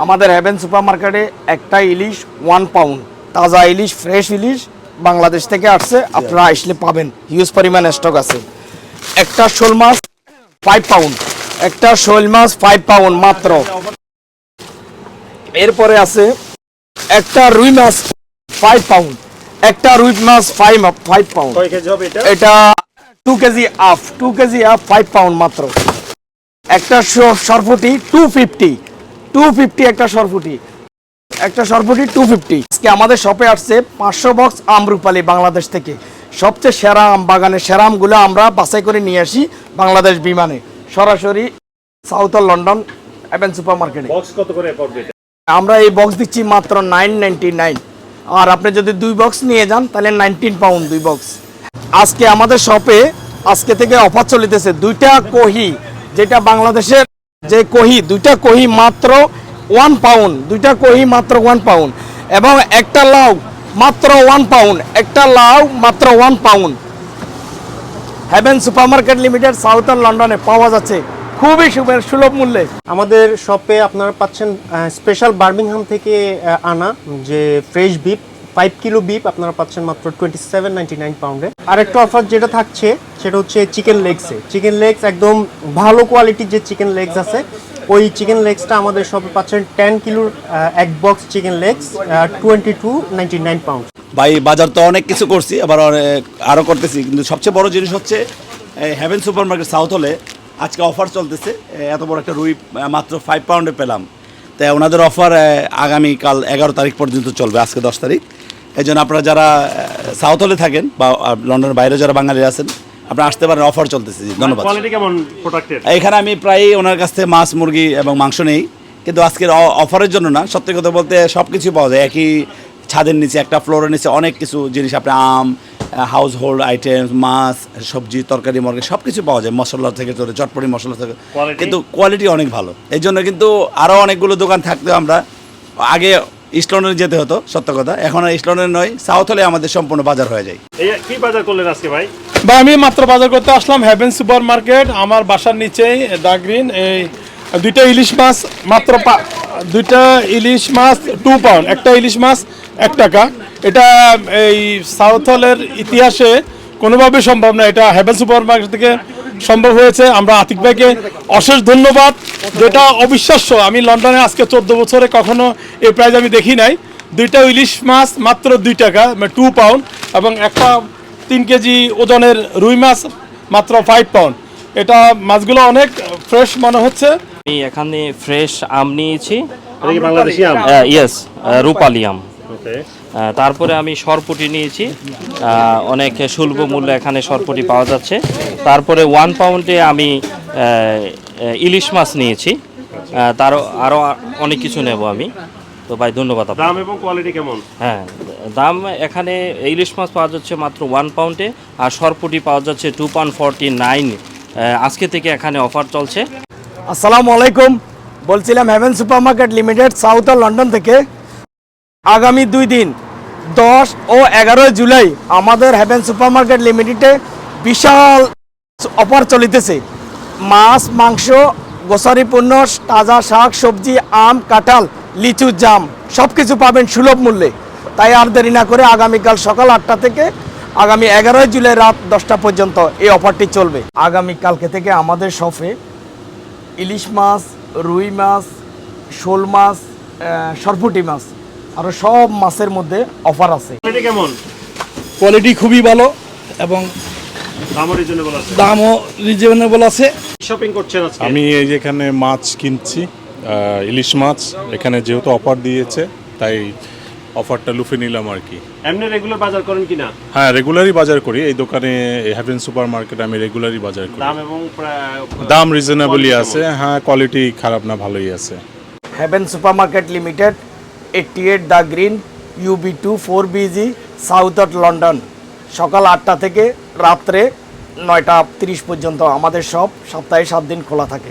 আমাদের haven super মার্কেটে একটা ইলিশ ওয়ান পাউন্ড তাজা ইলিশ ফ্রেশ ইলিশ বাংলাদেশ থেকে আসছে। আপনারা আসলে পাবেন। হিউজ পরিমাণ স্টক আছে। একটা শোল মাছ ফাইভ পাউন্ড একটা শোল মাছ ফাইভ পাউন্ড মাত্র। এরপরে আছে একটা রুই মাছ ফাইভ পাউন্ড একটা রুই মাছ ফাইভ ফাইভ পাউন্ড এটা? Two KG half two KG half five pound মাত্র। একটা সরফুটি টু ফিফটি টু ফিফটি একটা সরফুটি। একটা সরফুটি টু ফিফটি আজকে আমাদের শপে আসছে পাঁচশো বক্স আমরুপালি বাংলাদেশ থেকে। সবচেয়ে সেরা আম বাগানের সেরা আমগুলো আমরা বাছাই করে নিয়ে আসি বাংলাদেশ বিমানে। সরাসরি সাউথ লন্ডন অ্যাভেন সুপার মার্কেটে বক্স কত করে পড়বে আমরা এই বক্স দিচ্ছি মাত্র নাইন নাইনটি নাইন আর আপনি যদি দুই বক্স নিয়ে যান তাহলে নাইনটিন পাউন্ড দুই বক্স আজকে আমাদের শপে আজকে থেকে অফার চলিতেছে দুইটা কহি যেটা বাংলাদেশের যে কহি, দুইটা কহি মাত্র ওয়ান পাউন্ড দুইটা কহি মাত্র ওয়ান পাউন্ড এবং একটা লাউ মাত্র ওয়ান পাউন্ড একটা লাউ মাত্র one pound Haven supermarket limited southern লন্ডনে পাওয়া যাচ্ছে খুবই সুলভ মূল্যে। আমাদের শপে আপনারা পাচ্ছেন স্পেশাল বার্মিংহাম থেকে আনা যে fresh beef five kilo beef আপনারা পাচ্ছেন মাত্র টোয়েন্টি সেভেন নাইনটি নাইন পাউন্ডে আরেকটা অফার যেটা থাকছে, সেটা হচ্ছে চিকেন লেগসে চিকেন লেগস একদম ভালো কোয়ালিটির যে চিকেন লেগস আছে, ওই চিকেন লেগসটা আমাদের শপে পাচ্ছেন টেন কিলোর এক box chicken legs twenty two ninety nine pound ভাই, বাজার তো অনেক কিছু করছি, আবার অনেক- আরও করতেছি, কিন্তু সবচেয়ে বড় জিনিস হচ্ছে হ্যাভেন সুপার মার্কেট সাউথ হলে আজকে অফার চলতেছে এত বড় একটা রুই মাত্র ফাইভ পাউন্ডে পেলাম। তাই ওনাদের অফার আগামীকাল এগারো তারিখ পর্যন্ত চলবে আজকে দশ তারিখ। এই জন্য আপনারা যারা সাউথ হলে থাকেন বা লন্ডনের বাইরে যারা বাঙালি আছেন আপনারা আসতে পারেন অফার চলতেছে ধন্যবাদ। এখানে আমি প্রায়ই ওনার কাছ থেকে মাছ মুরগি এবং মাংস নেই কিন্তু আজকের অফারের জন্য না সত্যি কথা বলতে সব কিছু পাওয়া যায়। একই ছাদের নিচে একটা ফ্লোরের নিচে অনেক কিছু জিনিস আপনি আম হাউস হোল্ড আইটেম মাছ সবজি তরকারি মরকারি সব কিছু পাওয়া যায় মশলা থেকে ধরে চটপটি মশলা থেকে। কিন্তু কোয়ালিটি অনেক ভালো। এই জন্য কিন্তু আরও অনেকগুলো দোকান থাকতে আমরা। আগে ইস্ট লন্ডনে যেতে হতো সত্য কথা। এখন আর ইস্ট লন্ডনে নয় সাউথ হলে আমাদের সম্পূর্ণ বাজার হয়ে যায়। কি বাজার করলেন আজকে ভাই? বা আমি মাত্র বাজার করতে আসলাম হ্যাভেন সুপার মার্কেট আমার বাসার নিচেই দা গ্রিন এই দুইটা ইলিশ মাছ মাত্র পা- দুইটা ইলিশ মাছ টু পাউন্ড একটা ইলিশ মাছ এক টাকা। এটা এই সাউথ হলের ইতিহাসে কোনোভাবে সম্ভব না। এটা হ্যাভেন সুপার মার্কেট থেকে সম্ভব হয়েছে। আমরা আতিক ভাইকে অশেষ ধন্যবাদ যেটা অবিশ্বাস্য। আমি লন্ডনে আজকে চোদ্দ বছরে কখনো এই প্রাইজ আমি দেখি নাই। দুইটা ইলিশ মাছ মাত্র দুই টাকা মানে টু পাউন্ড এবং একটা তিন কেজি ওজনের রুই মাছ মাত্র ফাইভ পাউন্ড এটা মাছগুলো অনেক ফ্রেশ মনে হচ্ছে। আমি এখানে ফ্রেশ আম নিয়েছি। এটা কি বাংলাদেশি আম? ইয়েস রূপালি আম। তারপরে আমি সরপুটি নিয়েছি। অনেক সুলভ মূল্যে এখানে সরপুটি পাওয়া যাচ্ছে। তারপরে ওয়ান পাউন্ডে আমি ইলিশ মাছ নিয়েছি। তারও আরও অনেক কিছু নেব আমি। তো ভাই ধন্যবাদ আপনাকে। দাম এবং কোয়ালিটি কেমন? হ্যাঁ দাম এখানে ইলিশ মাছ পাওয়া যাচ্ছে মাত্র ওয়ান পাউন্ডে আর সরপুটি পাওয়া যাচ্ছে টু পাউন্ড ফর্টি নাইন আজকে থেকে এখানে অফার চলছে। আসসালামু আলাইকুম। বলছিলাম Haven supermarket limited south London থেকে। আগামী দুই দিন দশ ও এগারোই জুলাই আমাদের হ্যাভেন সুপারমার্কেট লিমিটেডে বিশাল অফার চলিতেছে। মাছ মাংস গোসারি পণ্য তাজা শাক সবজি আম কাঁঠাল লিচু জাম সব কিছু পাবেন সুলভ মূল্যে। তাই আর দেরি না করে আগামীকাল সকাল আটটা থেকে আগামী এগারোই জুলাই রাত দশটা পর্যন্ত এই অফারটি চলবে। আগামীকালকে থেকে আমাদের শপে ইলিশ মাছ রুই মাছ শোল মাছ আহ, সরপুটি মাছ আরও সব মাছের মধ্যে অফার আছে। কোয়ালিটি কেমন? কোয়ালিটি খুবই ভালো এবং দামও রিজনেবল আছে। দামও রিজনেবল আছে। শপিং করছেন আমি এই যে এখানে মাছ কিনছি ইলিশ মাছ এখানে যেহেতু অফার দিয়েছে তাই অফারটা লুফে নিলাম আর কি। এমনি রেগুলার বাজার করেন কিনা? হ্যাঁ রেগুলারই বাজার করি। এই দোকানে হ্যাভেন সুপার মার্কেটে আমি রেগুলারই বাজার করি। দাম এবং দাম রিজনেবলই আছে। হ্যাঁ কোয়ালিটি খারাপ না ভালোই আছে। Haven supermarket limited eighty eight the green UB two four BG Southall London সকাল আটটা থেকে রাত্রে নয়টা তিরিশ পর্যন্ত আমাদের সব সপ্তাহে সাত দিন খোলা থাকে।